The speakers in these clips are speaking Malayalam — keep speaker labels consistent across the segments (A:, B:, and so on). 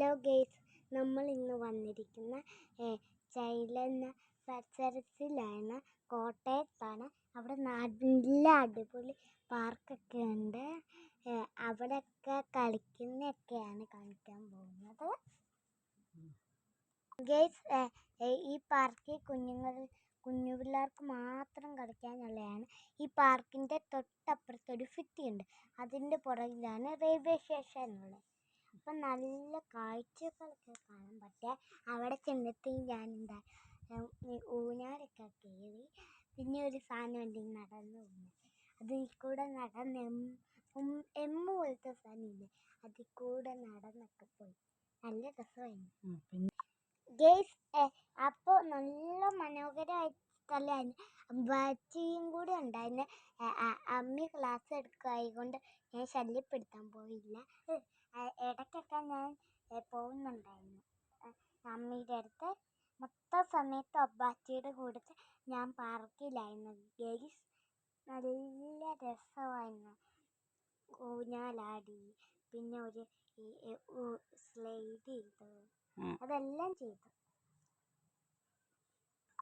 A: ഹലോ ഗെയ്സ് നമ്മൾ ഇന്ന് വന്നിരിക്കുന്ന ചൈല എന്ന പരിസരത്തിലാണ് കോട്ടയത്താണ്. അവിടെ നല്ല അടിപൊളി പാർക്കൊക്കെ ഉണ്ട്. അവിടെയൊക്കെ കളിക്കുന്നൊക്കെയാണ് കാണിക്കാൻ പോകുന്നത്. ഗെയ്സ് ഈ പാർക്കിൽ കുഞ്ഞുങ്ങൾ കുഞ്ഞു പിള്ളേർക്ക് മാത്രം കളിക്കാനുള്ളതാണ്. ഈ പാർക്കിന്റെ തൊട്ടപ്പുറത്തൊരു ഉണ്ട് അതിന്റെ പുറകിലാണ് റെയിൽവേ സ്റ്റേഷൻ ഉള്ളത് അപ്പം നല്ല കാഴ്ചകളൊക്കെ കാണാൻ പറ്റുക അവിടെ ചെന്നിട്ട് എന്താ ഊഞ്ഞാലൊക്കെ കയറി പിന്നെ ഒരു സാധനം സാധനമുണ്ട് നടന്നു പോകുന്നത്. അതിൽ കൂടെ നടന്ന് എമ്മ് പോലത്തെ സാധനമില്ലേ അതിൽ കൂടെ നടന്നൊക്കെ പോയി. നല്ല രസമായിരുന്നു. ഗേസ് അപ്പോൾ നല്ല മനോഹരമായ സ്ഥലമായിരുന്നു കൂടെ ഉണ്ടായിരുന്നു. അമ്മി ക്ലാസ് എടുക്കുകയായതുകൊണ്ട് ഞാൻ ശല്യപ്പെടുത്താൻ പോയില്ല. ഞാൻ പോകുന്നുണ്ടായിരുന്നു. അമ്മയുടെ അടുത്ത്. മൊത്തം സമയത്ത് അബ്ബാച്ചിയുടെ കൂടെ ഞാൻ പാർക്കിലായിരുന്നു. ഗെയ്സ് നല്ല രസമായിരുന്നു. ഊഞ്ഞാലാടി പിന്നെ ഒരു സ്ലൈഡ് ചെയ്തു. അതെല്ലാം ചെയ്തു.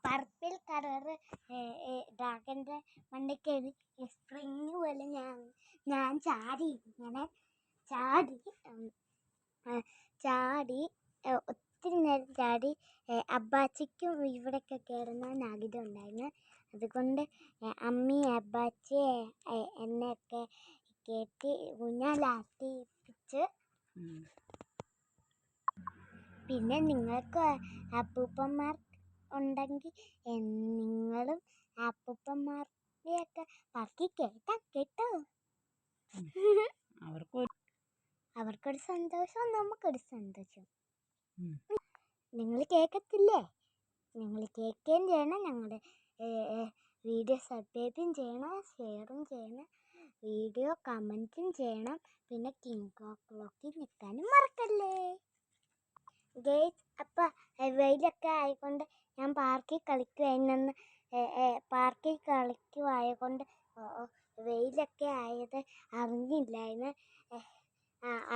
A: പർപ്പിൾ കളറ് ഡ്രാഗന്റെ മണ്ടയ്ക്ക് കയറി സ്പ്രിങ് പോലെ ഞാൻ ഞാൻ ചാടി ഇങ്ങനെ ചാടി. ചാടി ഒത്തിരി നേരം ചാടി അബ്ബാച്ചിക്കും ഇവിടെയൊക്കെ കയറുന്നതിന് ആഗ്രഹം ഉണ്ടായിരുന്നു. അതുകൊണ്ട് അമ്മി അബ്ബാച്ചി എന്നെയൊക്കെ കയറ്റി ഊഞ്ഞാലാട്ടിപ്പിച്ച് പിന്നെ നിങ്ങൾക്ക് അപ്പൂപ്പന്മാർ ഉണ്ടെങ്കിൽ നിങ്ങളും അപ്പൂപ്പന്മാരുടെയൊക്കെ പറക്കി കേട്ടാ. കേട്ടോ
B: അവർക്ക്
A: അവർക്കൊരു സന്തോഷം നമുക്കൊരു സന്തോഷം. നിങ്ങൾ കേൾക്കത്തില്ലേ നിങ്ങൾ കേൾക്കുകയും ചെയ്യണം. ഞങ്ങളുടെ വീഡിയോ സബ്സ്ക്രൈബും ചെയ്യണം ഷെയറും ചെയ്യണം വീഡിയോ കമന്റും ചെയ്യണം. പിന്നെ കിങ് ക്ലോക്കിൽ നിൽക്കാനും മറക്കല്ലേ? ഗേറ്റ് അപ്പം വെയിലൊക്കെ ആയിക്കൊണ്ട് ഞാൻ പാർക്കിൽ കളിക്കുമായിരുന്നു പാർക്കിൽ കളിക്കുമായതുകൊണ്ട് വെയിലൊക്കെ ആയത് അറിഞ്ഞില്ലായിരുന്നു.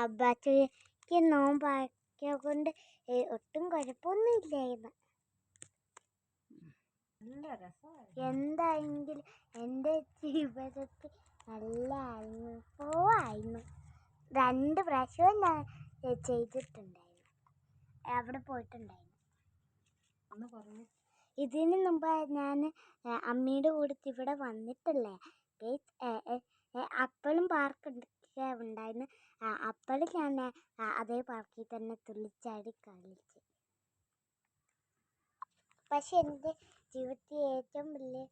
A: അബ്ബാച്ചയ്ക്ക് നോമ്പാക്കിയ കൊണ്ട് ഒട്ടും കുഴപ്പമൊന്നും ഇല്ലായിരുന്നു എന്തായെങ്കിലും എന്റെ ജീവിതത്തിൽ നല്ല അനുഭവമായിരുന്നു രണ്ട് പ്രാവശ്യവും ഞാൻ ചെയ്തിട്ടുണ്ടായിരുന്നു. അവിടെ പോയിട്ടുണ്ടായിരുന്നു. ഇതിന് മുമ്പ് ഞാൻ അമ്മയുടെ കൂടെ ഇവിടെ വന്നിട്ടില്ലേ? അപ്പോഴും പാർക്ക് ഉണ്ടായിരുന്നു. അപ്പോൾ ഞാൻ അതേ പാർക്കിൽ തന്നെ തുള്ളിച്ചാടി കളിച്ചു. പക്ഷെ എന്റെ ജീവിതത്തിൽ ഏറ്റവും വലിയ